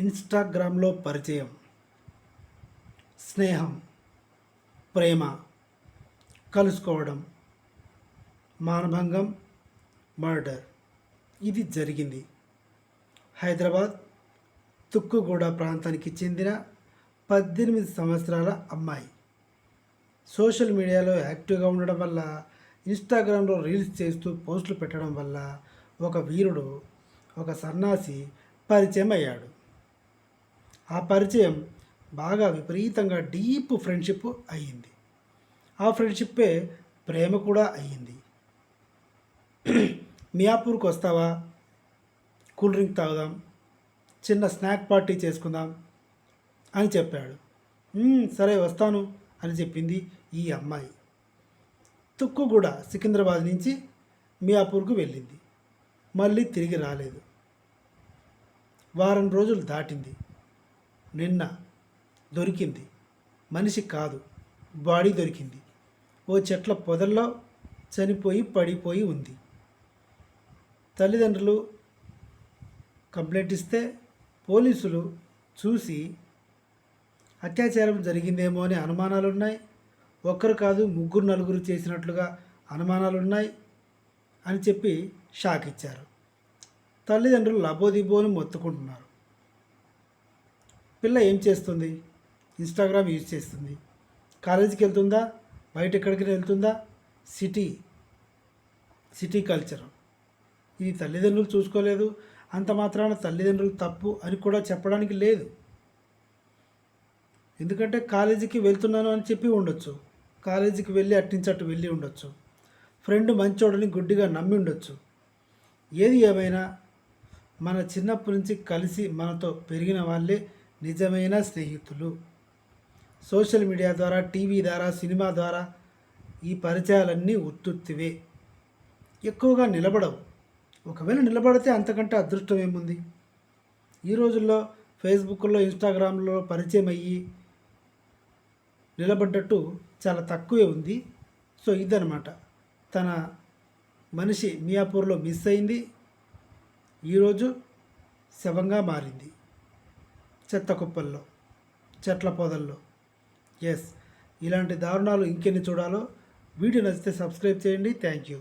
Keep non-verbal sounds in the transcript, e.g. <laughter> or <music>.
ఇన్స్టాగ్రామ్లో పరిచయం స్నేహం ప్రేమ కలుసుకోవడం మానభంగం మర్డర్. ఇది జరిగింది. హైదరాబాద్ తుక్కుగూడ ప్రాంతానికి చెందిన పద్దెనిమిది సంవత్సరాల అమ్మాయి. సోషల్ మీడియాలో యాక్టివ్గా ఉండడం వల్ల ఇన్స్టాగ్రామ్లో రీల్స్ చేస్తూ పోస్టులు పెట్టడం వల్ల ఒక వీరుడు ఒక సన్నాసి పరిచయం అయ్యాడు ఆ పరిచయం బాగా విపరీతంగా డీప్ ఫ్రెండ్షిప్ అయ్యింది. ఆ ఫ్రెండ్షిప్పే ప్రేమ కూడా అయ్యింది. <clears throat> మియాపూర్కి వస్తావా? కూల్ డ్రింక్ తాగుదాం. చిన్న స్నాక్ పార్టీ చేసుకుందాం అని చెప్పాడు. సరే వస్తాను అని చెప్పింది ఈ అమ్మాయి. తుక్కుగూడ సికింద్రాబాద్ నుంచి మియాపూర్కు వెళ్ళింది. మళ్ళీ తిరిగి రాలేదు. వారం రోజులు దాటింది. నిన్న దొరికింది. మనిషి కాదు బాడీ దొరికింది. ఓ చెట్ల పొదల్లో చనిపోయి పడిపోయి ఉంది. తల్లిదండ్రులు కంప్లైంట్ ఇస్తే పోలీసులు చూసి అత్యాచారం జరిగిందేమో అనే అనుమానాలు ఉన్నాయి ఒక్కరు కాదు ముగ్గురు నలుగురు చేసినట్లుగా అనుమానాలు ఉన్నాయి అని చెప్పి షాక్ ఇచ్చారు. తల్లిదండ్రులు లబోదిబోని మొత్తుకుంటున్నారు. పిల్ల ఏం చేస్తుంది? ఇన్స్టాగ్రామ్ యూజ్ చేస్తుంది. కాలేజీకి వెళ్తుందా బయట ఎక్కడికి వెళ్తుందా? సిటీ సిటీ కల్చర్ ఇది తల్లిదండ్రులు చూసుకోలేదు. అంత మాత్రాన తల్లిదండ్రులు తప్పు అని కూడా చెప్పడానికి లేదు. ఎందుకంటే కాలేజీకి వెళ్తున్నాను అని చెప్పి ఉండొచ్చు. కాలేజీకి వెళ్ళి అట్టించట్టు వెళ్ళి ఉండొచ్చు. ఫ్రెండ్ మంచోడని గుడ్డిగా నమ్మి ఉండొచ్చు. ఏది ఏమైనా మన చిన్నప్పటి నుంచి కలిసి మనతో పెరిగిన వాళ్ళే నిజమైన స్నేహితులు. సోషల్ మీడియా ద్వారా టీవీ ద్వారా సినిమా ద్వారా ఈ పరిచయాలన్నీ ఉత్తుత్తివే. ఎక్కువగా నిలబడవు. ఒకవేళ నిలబడితే అంతకంటే అదృష్టం ఏముంది? ఈ రోజుల్లో ఫేస్బుక్లో ఇన్స్టాగ్రామ్లో పరిచయం అయ్యి నిలబడ్డట్టు చాలా తక్కువే ఉంది. సో ఇదనమాట తన మనిషి మియాపూర్లో మిస్ అయింది. ఈరోజు శవంగా మారింది. చెత్త కుప్పల్లో చెట్ల పొదల్లో. ఎస్ ఇలాంటి దారుణాలు ఇంకెన్ని చూడాలో వీడియో నచ్చితే సబ్స్క్రైబ్ చేయండి. Thank you